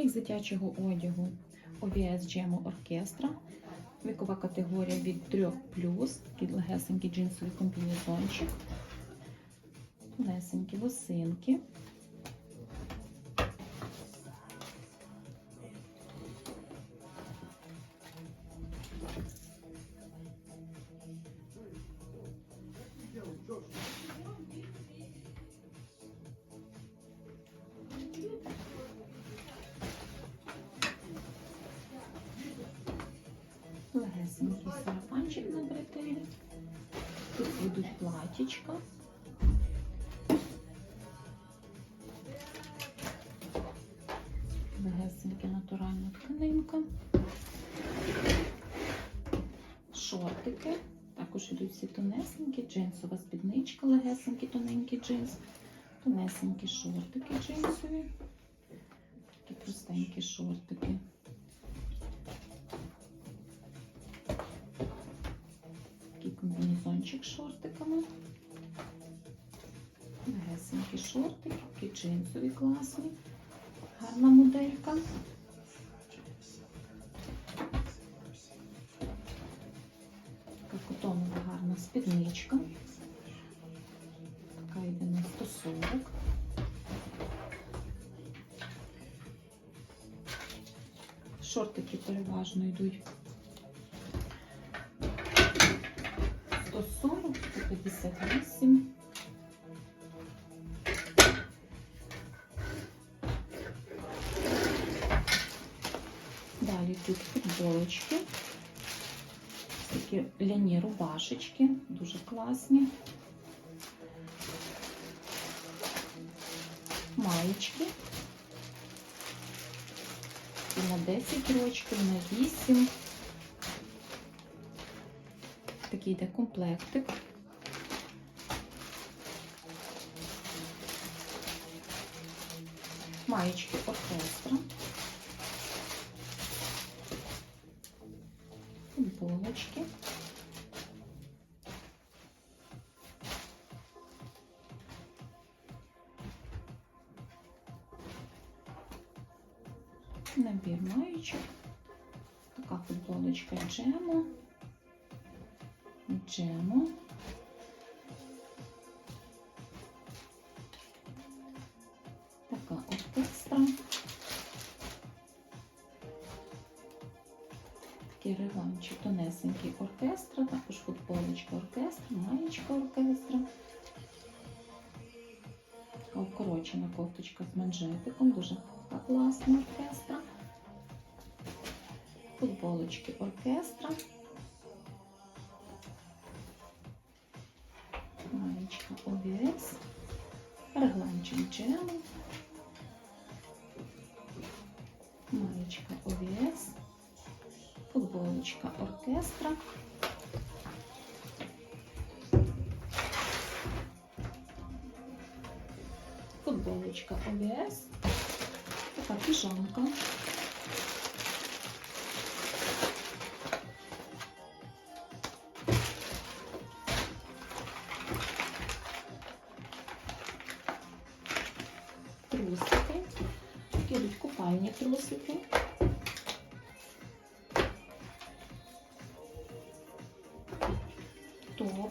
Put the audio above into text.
Мікс дитячого одягу OVS Джему Оркестра. Вікова категорія від 3 такий легесенький джинсовий комбінезончик. Лесенькі лосинки. Легесенький сарафанчик на бретелі. Тут будуть платічка. Легесенька натуральна тканинка. Шортики. Також йдуть всі тонесенькі, джинсова спідничка, легесенький, тоненький джинс. Тонесенькі шортики джинсові. Такі простенькі шортики. Комбінезончик шортиками. Легесенькі шортики, такі джинсові класні. Гарна моделька. Така котонова гарна спідничка. Така йде на 140. Шортики переважно йдуть 158. Далі тут футболочки. Такі ляні рубашечки, дуже класні. Маєчки. І на 10 рочків, на 8. Такий йде комплектик. Маєчки оркестра. Футболочки. Набір маєчок. Така футболочка джемо. Джемо. Такий реванчик тонесенький оркестра, також футболочка оркестра, маєчка оркестра. Така укорочена кофточка з манжетиком, дуже класна оркестра. Футболочки оркестра. Маєчка ОВС, регланчик джему, маєчка ОВС, футболочка оркестра. Футболочка ОВС, така піжамка. Трусики. Такі йдуть купальні трусики. 毒